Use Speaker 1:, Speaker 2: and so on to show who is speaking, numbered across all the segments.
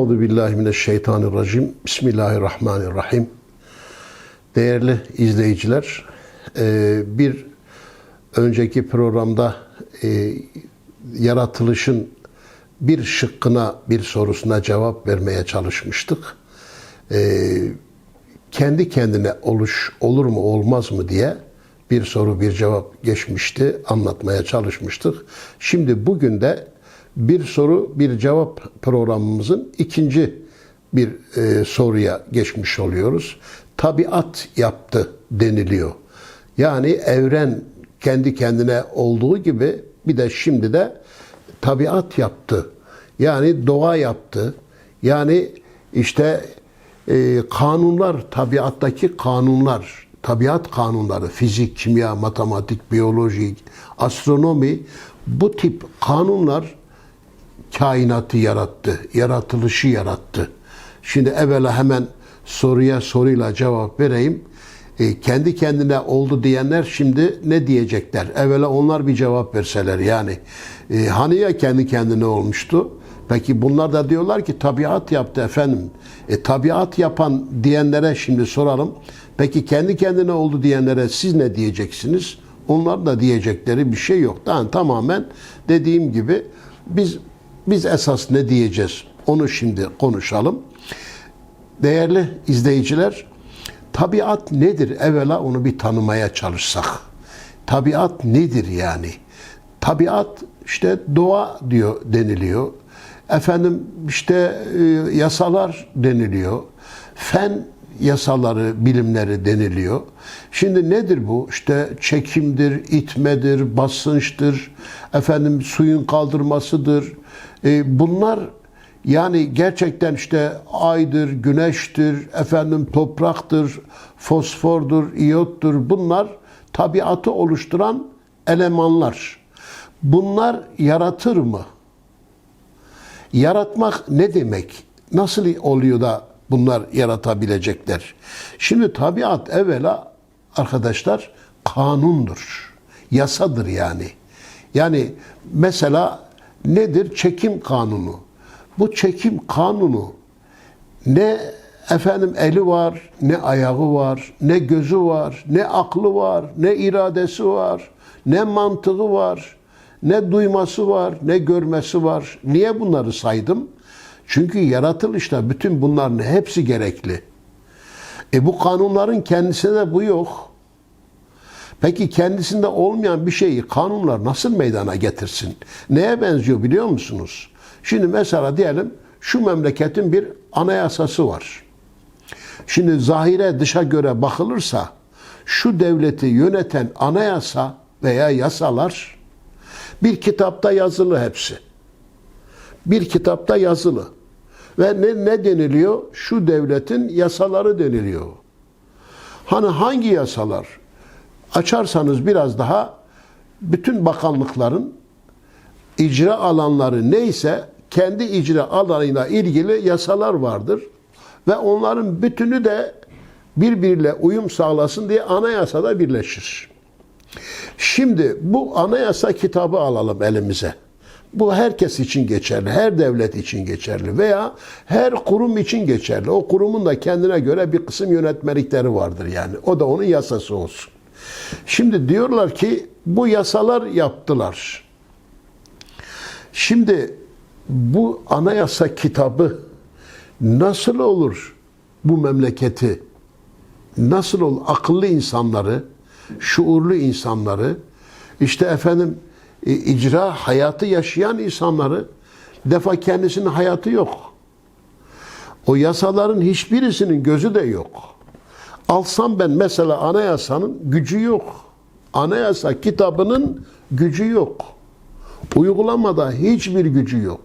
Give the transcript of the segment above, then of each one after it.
Speaker 1: Euzu billahi mineşşeytanirracim. Bismillahirrahmanirrahim. Değerli izleyiciler, e, bir önceki programda e, yaratılışın bir şıkkına, bir sorusuna cevap vermeye çalışmıştık. E, kendi kendine oluş olur mu olmaz mı diye bir soru bir cevap geçmişti, anlatmaya çalışmıştık. Şimdi bugün de bir soru bir cevap programımızın ikinci bir e, soruya geçmiş oluyoruz. Tabiat yaptı deniliyor. Yani evren kendi kendine olduğu gibi bir de şimdi de tabiat yaptı. Yani doğa yaptı. Yani işte e, kanunlar, tabiattaki kanunlar, tabiat kanunları, fizik, kimya, matematik, biyoloji, astronomi bu tip kanunlar kainatı yarattı, yaratılışı yarattı. Şimdi evvela hemen soruya soruyla cevap vereyim. E, kendi kendine oldu diyenler şimdi ne diyecekler? Evvela onlar bir cevap verseler yani. E, hani ya kendi kendine olmuştu? Peki bunlar da diyorlar ki tabiat yaptı efendim. E, tabiat yapan diyenlere şimdi soralım. Peki kendi kendine oldu diyenlere siz ne diyeceksiniz? Onlar da diyecekleri bir şey yok. Yani tamamen dediğim gibi biz biz esas ne diyeceğiz? Onu şimdi konuşalım. Değerli izleyiciler, tabiat nedir? Evvela onu bir tanımaya çalışsak. Tabiat nedir yani? Tabiat işte doğa diyor deniliyor. Efendim işte e, yasalar deniliyor. Fen yasaları, bilimleri deniliyor. Şimdi nedir bu? İşte çekimdir, itmedir, basınçtır, efendim suyun kaldırmasıdır. E, bunlar yani gerçekten işte aydır, güneştir, efendim topraktır, fosfordur, iyottur. Bunlar tabiatı oluşturan elemanlar. Bunlar yaratır mı? Yaratmak ne demek? Nasıl oluyor da bunlar yaratabilecekler? Şimdi tabiat evvela arkadaşlar kanundur. Yasadır yani. Yani mesela nedir? Çekim kanunu. Bu çekim kanunu ne efendim eli var, ne ayağı var, ne gözü var, ne aklı var, ne iradesi var, ne mantığı var, ne duyması var, ne görmesi var. Niye bunları saydım? Çünkü yaratılışta bütün bunların hepsi gerekli. E bu kanunların kendisinde bu yok. Peki kendisinde olmayan bir şeyi kanunlar nasıl meydana getirsin? Neye benziyor biliyor musunuz? Şimdi mesela diyelim şu memleketin bir anayasası var. Şimdi zahire dışa göre bakılırsa şu devleti yöneten anayasa veya yasalar bir kitapta yazılı hepsi. Bir kitapta yazılı. Ve ne, ne deniliyor? Şu devletin yasaları deniliyor. Hani hangi yasalar? Açarsanız biraz daha bütün bakanlıkların icra alanları neyse kendi icra alanıyla ilgili yasalar vardır. Ve onların bütünü de birbiriyle uyum sağlasın diye anayasada birleşir. Şimdi bu anayasa kitabı alalım elimize. Bu herkes için geçerli, her devlet için geçerli veya her kurum için geçerli. O kurumun da kendine göre bir kısım yönetmelikleri vardır yani. O da onun yasası olsun. Şimdi diyorlar ki bu yasalar yaptılar. Şimdi bu anayasa kitabı nasıl olur bu memleketi? Nasıl olur akıllı insanları, şuurlu insanları, işte efendim e, icra hayatı yaşayan insanları defa kendisinin hayatı yok. O yasaların hiçbirisinin gözü de yok. Alsam ben mesela anayasanın gücü yok. Anayasa kitabının gücü yok. Uygulamada hiçbir gücü yok.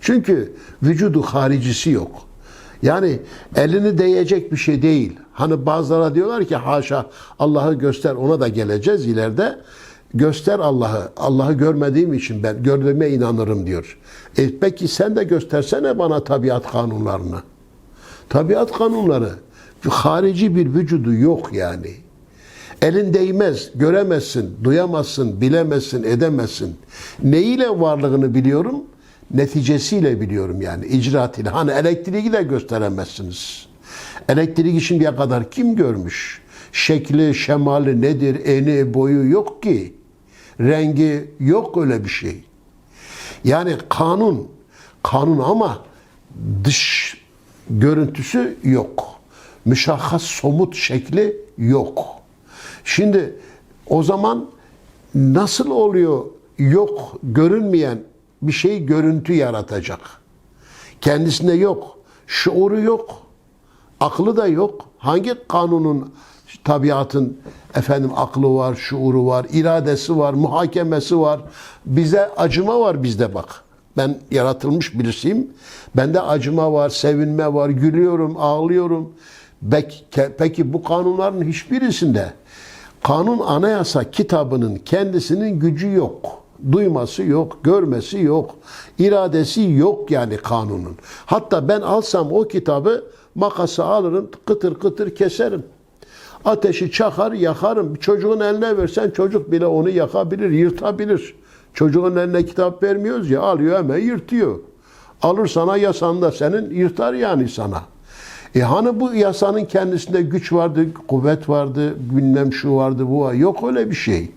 Speaker 1: Çünkü vücudu haricisi yok. Yani elini değecek bir şey değil. Hani bazılara diyorlar ki haşa Allah'ı göster ona da geleceğiz ileride. Göster Allah'ı. Allah'ı görmediğim için ben gördüğüme inanırım diyor. E peki sen de göstersene bana tabiat kanunlarını. Tabiat kanunları harici bir vücudu yok yani. Elin değmez, göremezsin, duyamazsın, bilemezsin, edemezsin. Neyle varlığını biliyorum? neticesiyle biliyorum yani icraatıyla. Hani elektriği de gösteremezsiniz. Elektrik şimdiye kadar kim görmüş? Şekli, şemali nedir, eni, boyu yok ki. Rengi yok öyle bir şey. Yani kanun, kanun ama dış görüntüsü yok. Müşahhas somut şekli yok. Şimdi o zaman nasıl oluyor yok görünmeyen bir şey görüntü yaratacak? Kendisinde yok. Şuuru yok. Aklı da yok. Hangi kanunun tabiatın efendim aklı var, şuuru var, iradesi var, muhakemesi var. Bize acıma var bizde bak. Ben yaratılmış birisiyim. Bende acıma var, sevinme var, gülüyorum, ağlıyorum. Peki, bu kanunların hiçbirisinde kanun anayasa kitabının kendisinin gücü yok. Duyması yok, görmesi yok, iradesi yok yani kanunun. Hatta ben alsam o kitabı makası alırım, kıtır kıtır keserim. Ateşi çakar, yakarım. Çocuğun eline versen çocuk bile onu yakabilir, yırtabilir. Çocuğun eline kitap vermiyoruz ya, alıyor hemen yırtıyor. Alır sana yasanda senin, yırtar yani sana. E hani bu yasanın kendisinde güç vardı, kuvvet vardı, bilmem şu vardı, bu var. Yok öyle bir şey.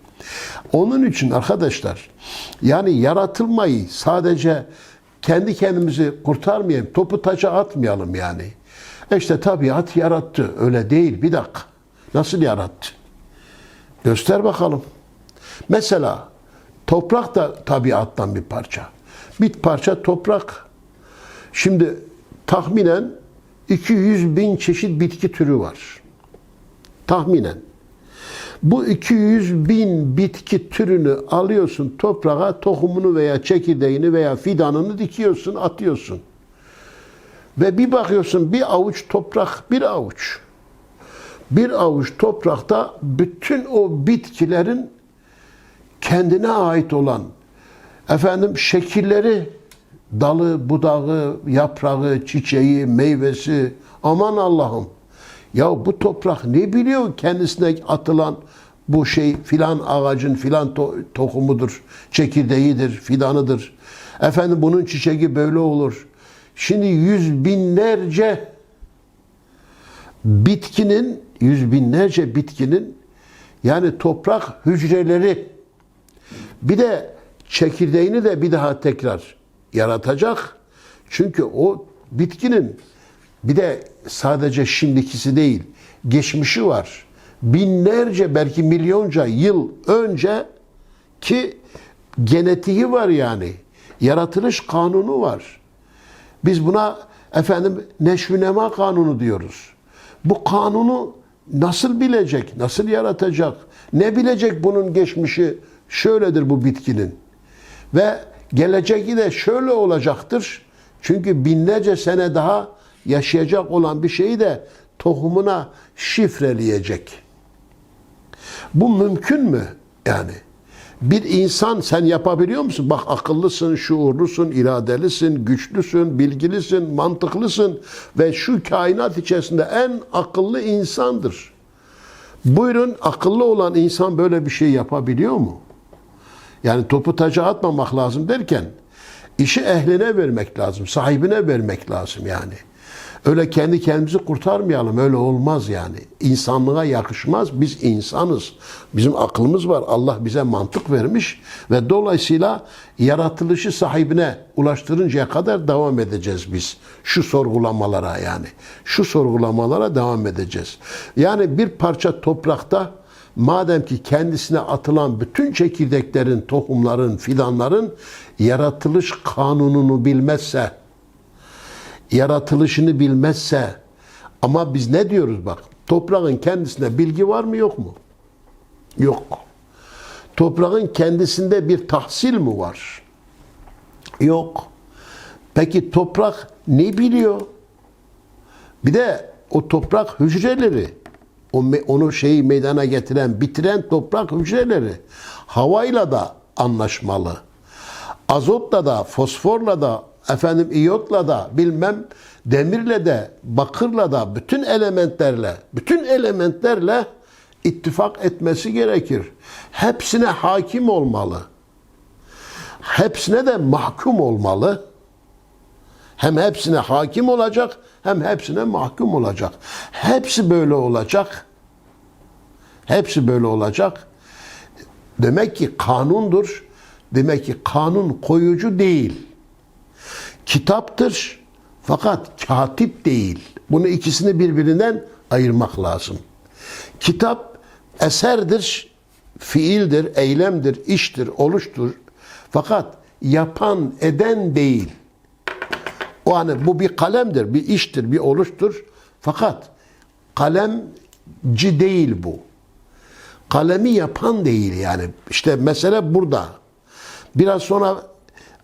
Speaker 1: Onun için arkadaşlar, yani yaratılmayı sadece kendi kendimizi kurtarmayalım, topu taça atmayalım yani. E işte tabiat yarattı. Öyle değil. Bir dakika. Nasıl yarattı? Göster bakalım. Mesela toprak da tabiattan bir parça. Bir parça toprak. Şimdi tahminen 200 bin çeşit bitki türü var. Tahminen. Bu 200 bin bitki türünü alıyorsun toprağa, tohumunu veya çekirdeğini veya fidanını dikiyorsun, atıyorsun. Ve bir bakıyorsun bir avuç toprak, bir avuç. Bir avuç toprakta bütün o bitkilerin kendine ait olan efendim şekilleri, dalı, budağı, yaprağı, çiçeği, meyvesi aman Allah'ım. Ya bu toprak ne biliyor kendisine atılan bu şey filan ağacın filan to- tohumudur, çekirdeğidir, fidanıdır. Efendim bunun çiçeği böyle olur. Şimdi yüz binlerce bitkinin, yüz binlerce bitkinin yani toprak hücreleri bir de çekirdeğini de bir daha tekrar yaratacak. Çünkü o bitkinin bir de sadece şimdikisi değil, geçmişi var. Binlerce belki milyonca yıl önce ki genetiği var yani. Yaratılış kanunu var. Biz buna efendim neşvünema kanunu diyoruz. Bu kanunu nasıl bilecek, nasıl yaratacak, ne bilecek bunun geçmişi şöyledir bu bitkinin. Ve geleceği de şöyle olacaktır. Çünkü binlerce sene daha yaşayacak olan bir şeyi de tohumuna şifreleyecek. Bu mümkün mü? Yani bir insan sen yapabiliyor musun? Bak akıllısın, şuurlusun, iradelisin, güçlüsün, bilgilisin, mantıklısın ve şu kainat içerisinde en akıllı insandır. Buyurun akıllı olan insan böyle bir şey yapabiliyor mu? Yani topu taca atmamak lazım derken işi ehline vermek lazım, sahibine vermek lazım yani. Öyle kendi kendimizi kurtarmayalım. Öyle olmaz yani. İnsanlığa yakışmaz. Biz insanız. Bizim aklımız var. Allah bize mantık vermiş ve dolayısıyla yaratılışı sahibine ulaştırıncaya kadar devam edeceğiz biz. Şu sorgulamalara yani. Şu sorgulamalara devam edeceğiz. Yani bir parça toprakta madem ki kendisine atılan bütün çekirdeklerin, tohumların, fidanların yaratılış kanununu bilmezse, yaratılışını bilmezse ama biz ne diyoruz bak toprağın kendisinde bilgi var mı yok mu? Yok. Toprağın kendisinde bir tahsil mi var? Yok. Peki toprak ne biliyor? Bir de o toprak hücreleri, o onu şeyi meydana getiren, bitiren toprak hücreleri havayla da anlaşmalı. Azotla da, fosforla da, efendim iyotla da, bilmem demirle de, bakırla da, bütün elementlerle, bütün elementlerle ittifak etmesi gerekir. Hepsine hakim olmalı. Hepsine de mahkum olmalı. Hem hepsine hakim olacak hem hepsine mahkum olacak. Hepsi böyle olacak. Hepsi böyle olacak. Demek ki kanundur. Demek ki kanun koyucu değil. Kitaptır fakat katip değil. Bunu ikisini birbirinden ayırmak lazım. Kitap eserdir, fiildir, eylemdir, iştir, oluştur. Fakat yapan, eden değil. O hani bu bir kalemdir, bir iştir, bir oluştur. Fakat kalemci değil bu. Kalemi yapan değil yani. İşte mesele burada. Biraz sonra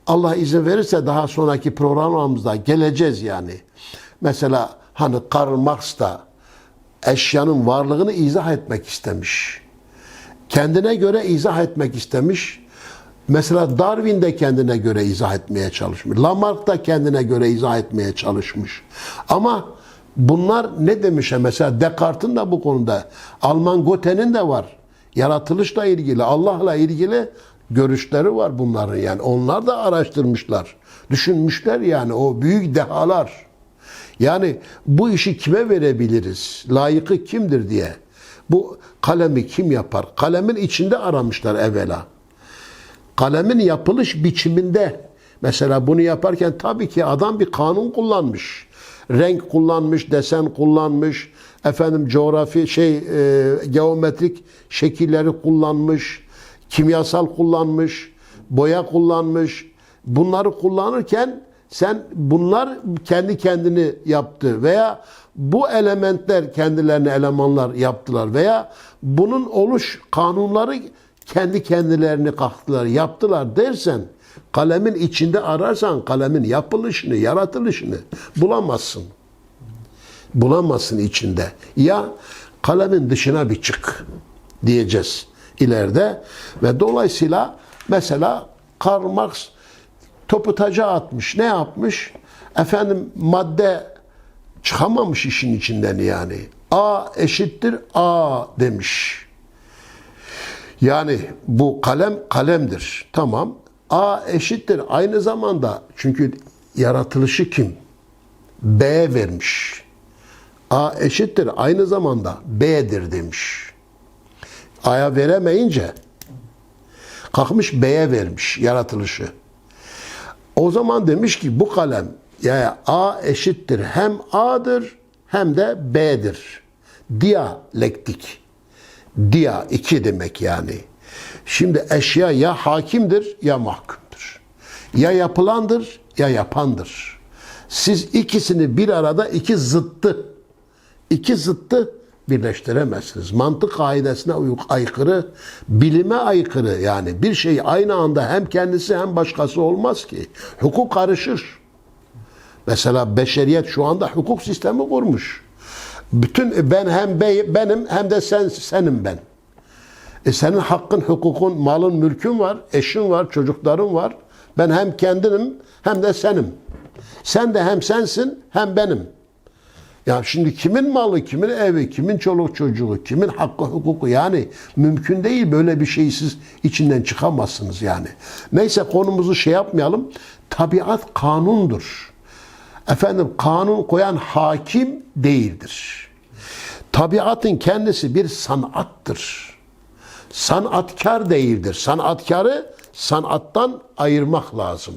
Speaker 1: Allah izin verirse daha sonraki programımızda geleceğiz yani. Mesela hani Karl Marx da eşyanın varlığını izah etmek istemiş. Kendine göre izah etmek istemiş. Mesela Darwin de kendine göre izah etmeye çalışmış. Lamarck da kendine göre izah etmeye çalışmış. Ama bunlar ne demiş? Mesela Descartes'in de bu konuda, Alman Goethe'nin de var. Yaratılışla ilgili, Allah'la ilgili görüşleri var bunların yani. Onlar da araştırmışlar. Düşünmüşler yani o büyük dehalar. Yani bu işi kime verebiliriz? Layıkı kimdir diye. Bu kalemi kim yapar? Kalemin içinde aramışlar evvela. Kalemin yapılış biçiminde mesela bunu yaparken tabii ki adam bir kanun kullanmış. Renk kullanmış, desen kullanmış, efendim coğrafi şey e, geometrik şekilleri kullanmış, kimyasal kullanmış, boya kullanmış. Bunları kullanırken sen bunlar kendi kendini yaptı veya bu elementler kendilerine elemanlar yaptılar veya bunun oluş kanunları kendi kendilerini kalktılar, yaptılar dersen kalemin içinde ararsan kalemin yapılışını, yaratılışını bulamazsın. Bulamazsın içinde. Ya kalemin dışına bir çık diyeceğiz ileride ve dolayısıyla mesela Karl Marx topu taca atmış. Ne yapmış? Efendim madde çıkamamış işin içinden yani. A eşittir A demiş. Yani bu kalem kalemdir. Tamam. A eşittir. Aynı zamanda çünkü yaratılışı kim? B vermiş. A eşittir. Aynı zamanda B'dir demiş. A'ya veremeyince kalkmış B'ye vermiş yaratılışı. O zaman demiş ki bu kalem yani A eşittir hem A'dır hem de B'dir. Diyalektik. Dia iki demek yani. Şimdi eşya ya hakimdir ya mahkumdur. Ya yapılandır ya yapandır. Siz ikisini bir arada iki zıttı iki zıttı birleştiremezsiniz. Mantık kaidesine aykırı, bilime aykırı yani bir şey aynı anda hem kendisi hem başkası olmaz ki. Hukuk karışır. Mesela beşeriyet şu anda hukuk sistemi kurmuş. Bütün ben hem benim hem de sen senim ben. E senin hakkın, hukukun, malın, mülkün var, eşin var, çocukların var. Ben hem kendinim hem de senim. Sen de hem sensin hem benim. Ya şimdi kimin malı, kimin evi, kimin çoluk çocuğu, kimin hakkı, hukuku yani mümkün değil böyle bir şeyi siz içinden çıkamazsınız yani. Neyse konumuzu şey yapmayalım. Tabiat kanundur. Efendim kanun koyan hakim değildir. Tabiatın kendisi bir sanattır. Sanatkar değildir. Sanatkarı sanattan ayırmak lazım.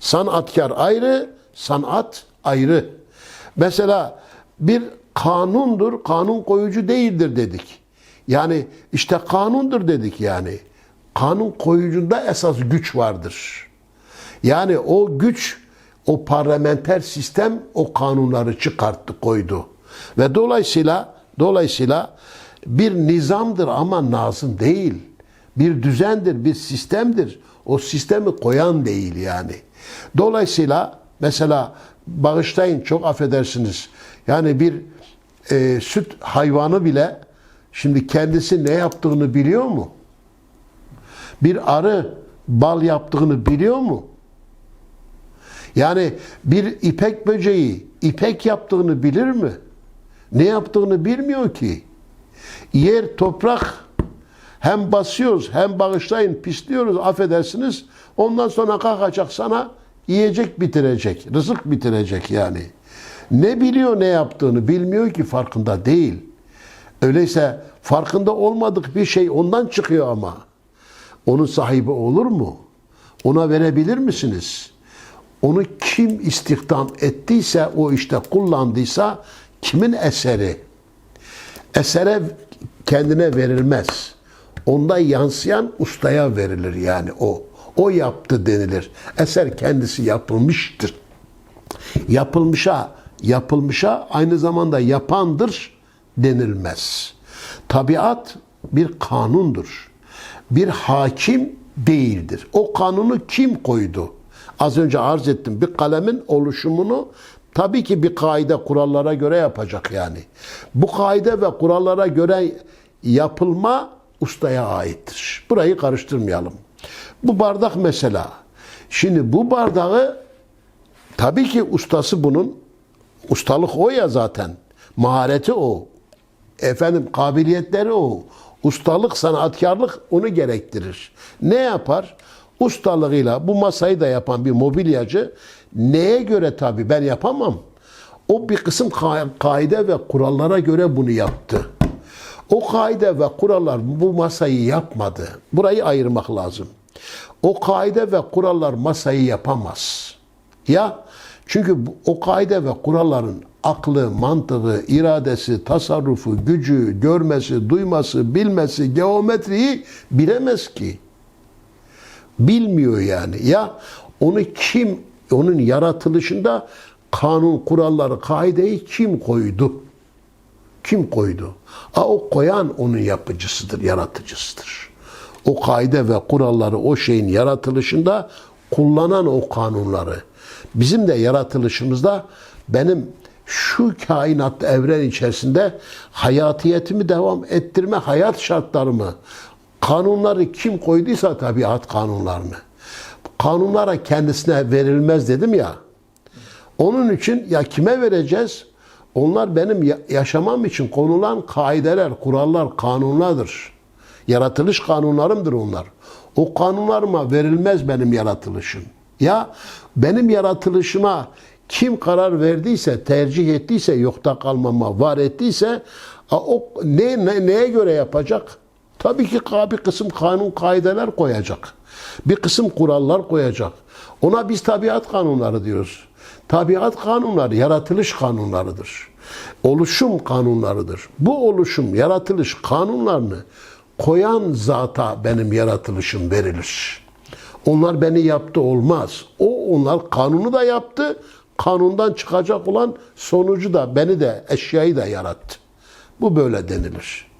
Speaker 1: Sanatkar ayrı, sanat ayrı. Mesela bir kanundur, kanun koyucu değildir dedik. Yani işte kanundur dedik yani. Kanun koyucunda esas güç vardır. Yani o güç, o parlamenter sistem o kanunları çıkarttı, koydu. Ve dolayısıyla dolayısıyla bir nizamdır ama nazım değil. Bir düzendir, bir sistemdir. O sistemi koyan değil yani. Dolayısıyla mesela bağışlayın çok affedersiniz. Yani bir e, süt hayvanı bile şimdi kendisi ne yaptığını biliyor mu? Bir arı bal yaptığını biliyor mu? Yani bir ipek böceği ipek yaptığını bilir mi? Ne yaptığını bilmiyor ki. Yer, toprak hem basıyoruz hem bağışlayın pisliyoruz affedersiniz. Ondan sonra kalkacak sana Yiyecek bitirecek, rızık bitirecek yani. Ne biliyor ne yaptığını bilmiyor ki farkında değil. Öyleyse farkında olmadık bir şey ondan çıkıyor ama. Onun sahibi olur mu? Ona verebilir misiniz? Onu kim istihdam ettiyse, o işte kullandıysa kimin eseri? Esere kendine verilmez. Onda yansıyan ustaya verilir yani o. O yaptı denilir. Eser kendisi yapılmıştır. Yapılmışa, yapılmışa aynı zamanda yapandır denilmez. Tabiat bir kanundur. Bir hakim değildir. O kanunu kim koydu? Az önce arz ettim. Bir kalemin oluşumunu tabii ki bir kaide kurallara göre yapacak yani. Bu kaide ve kurallara göre yapılma ustaya aittir. Burayı karıştırmayalım. Bu bardak mesela. Şimdi bu bardağı tabii ki ustası bunun ustalık o ya zaten. Mahareti o. Efendim kabiliyetleri o. Ustalık, sanatkarlık onu gerektirir. Ne yapar? Ustalığıyla bu masayı da yapan bir mobilyacı neye göre tabii ben yapamam. O bir kısım ka- kaide ve kurallara göre bunu yaptı. O kaide ve kurallar bu masayı yapmadı. Burayı ayırmak lazım. O kaide ve kurallar masayı yapamaz. Ya çünkü o kaide ve kuralların aklı, mantığı, iradesi, tasarrufu, gücü, görmesi, duyması, bilmesi, geometriyi bilemez ki. Bilmiyor yani. Ya onu kim, onun yaratılışında kanun, kuralları, kaideyi kim koydu? Kim koydu? A, o koyan onun yapıcısıdır, yaratıcısıdır. O kaide ve kuralları o şeyin yaratılışında kullanan o kanunları. Bizim de yaratılışımızda benim şu kainat evren içerisinde hayatiyetimi devam ettirme hayat şartlarımı kanunları kim koyduysa tabiat kanunlarını kanunlara kendisine verilmez dedim ya. Onun için ya kime vereceğiz? Onlar benim ya- yaşamam için konulan kaideler, kurallar, kanunlardır. Yaratılış kanunlarımdır onlar. O kanunlarıma verilmez benim yaratılışım. Ya benim yaratılışıma kim karar verdiyse, tercih ettiyse, yokta kalmama, var ettiyse o ne, ne neye göre yapacak? Tabii ki bir kısım kanun kaideler koyacak. Bir kısım kurallar koyacak. Ona biz tabiat kanunları diyoruz. Tabiat kanunları yaratılış kanunlarıdır. Oluşum kanunlarıdır. Bu oluşum, yaratılış kanunlarını koyan zata benim yaratılışım verilir. Onlar beni yaptı olmaz. O onlar kanunu da yaptı. Kanundan çıkacak olan sonucu da beni de eşyayı da yarattı. Bu böyle denilir.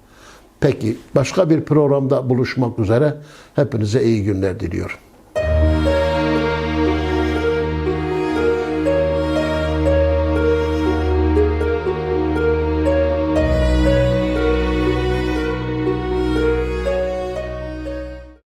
Speaker 1: Peki başka bir programda buluşmak üzere hepinize iyi günler diliyorum.